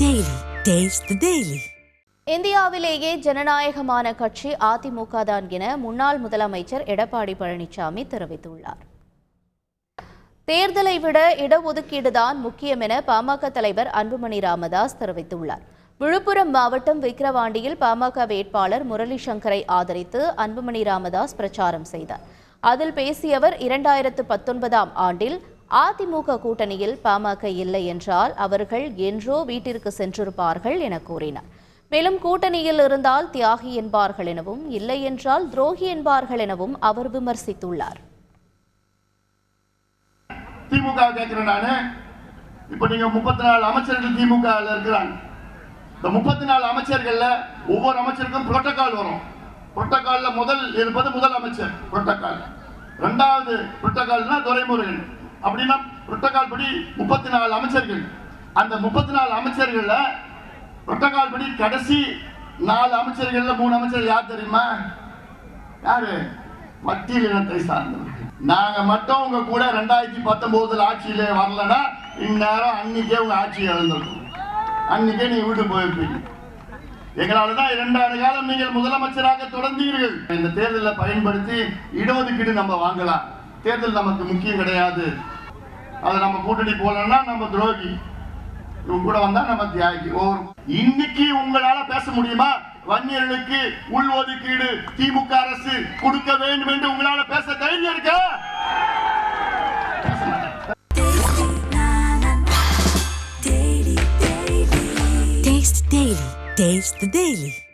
Taste the daily இந்தியாவிலேயே ஜனநாயகமான கட்சி அதிமுக தான் என முன்னாள் முதலமைச்சர் எடப்பாடி பழனிசாமி தெரிவித்துள்ளார். தேர்தலை விட இடஒதுக்கீடுதான் முக்கியம் என பாமக தலைவர் அன்புமணி ராமதாஸ் தெரிவித்துள்ளார். விழுப்புரம் மாவட்டம் விக்கிரவாண்டியில் பாமக வேட்பாளர் முரளி சங்கரை ஆதரித்து அன்புமணி ராமதாஸ் பிரச்சாரம் செய்தார். அதில் பேசிய அவர் இரண்டாயிரத்து பத்தொன்பதாம் ஆண்டில் அதிமுக கூட்டணியில் பாமக இல்லை என்றால் அவர்கள் என்றோ வீட்டிற்கு சென்றிருப்பார்கள் என கூறினார். மேலும் கூட்டணியில் இருந்தால் தியாகி என்பார்கள் எனவும் இல்லை என்றால் துரோகி என்பார்கள் எனவும் அவர் விமர்சித்துள்ளார். திமுக கேட்கிறேன் நானு. இப்ப நீங்க முப்பத்தி நாலு அமைச்சர்கள் திமுக இருக்கிறாங்க. இந்த முப்பத்தி நாலு அமைச்சர்கள்ல ஒவ்வொரு அமைச்சருக்கும் புரோட்டோகால் வரும். புரோட்டோகால்ல முதல் இருப்பது முதல் அமைச்சர் புரோட்டோகால் ரெண்டாவது புரோட்டோகால்னா துரைமுருகன் அப்படின்னா புரோட்டோகால் படி முப்பத்தி நாலு அமைச்சர்கள். அந்த முப்பத்தி நாலு அமைச்சர்கள்ல புரோட்டோகால் படி கடைசி நாலு அமைச்சர்கள்ல மூணு அமைச்சர் யார் தெரியுமா? யாரு? மத்தியில் இனத்தை சார்ந்தவர்கள். நாங்க மட்டும் உங்க கூட ரெண்டாயிரத்தி பத்தொன்பதுல ஆட்சியில வரலன்னா இந்நேரம் அன்னைக்கே உங்க ஆட்சி இழந்திருக்கும் அன்னைக்கே நீங்க வீட்டுக்கு போயிருப்பீங்க. எங்களால் தான் இரண்டாண்டு காலம் நீங்கள் முதலமைச்சராக தொடர்ந்தீர்கள். இந்த தேர்தலை பயன்படுத்தி இடஒதுக்கீடு நம்ம வாங்கலாம். தேர்தல் நமக்கு முக்கியம் கிடையாது. அதை நம்ம கூட்டணி போலன்னா நம்ம துரோகி. இவங்க கூட வந்தா நம்ம தியாகி. ஓ இன்னைக்கு உங்களால பேச முடியுமா? வன்னியர்களுக்கு உள் ஒதுக்கீடு திமுக அரசு கொடுக்க வேண்டும் என்று உங்களால பேச தைரியம் இருக்கா? Taste the Daily.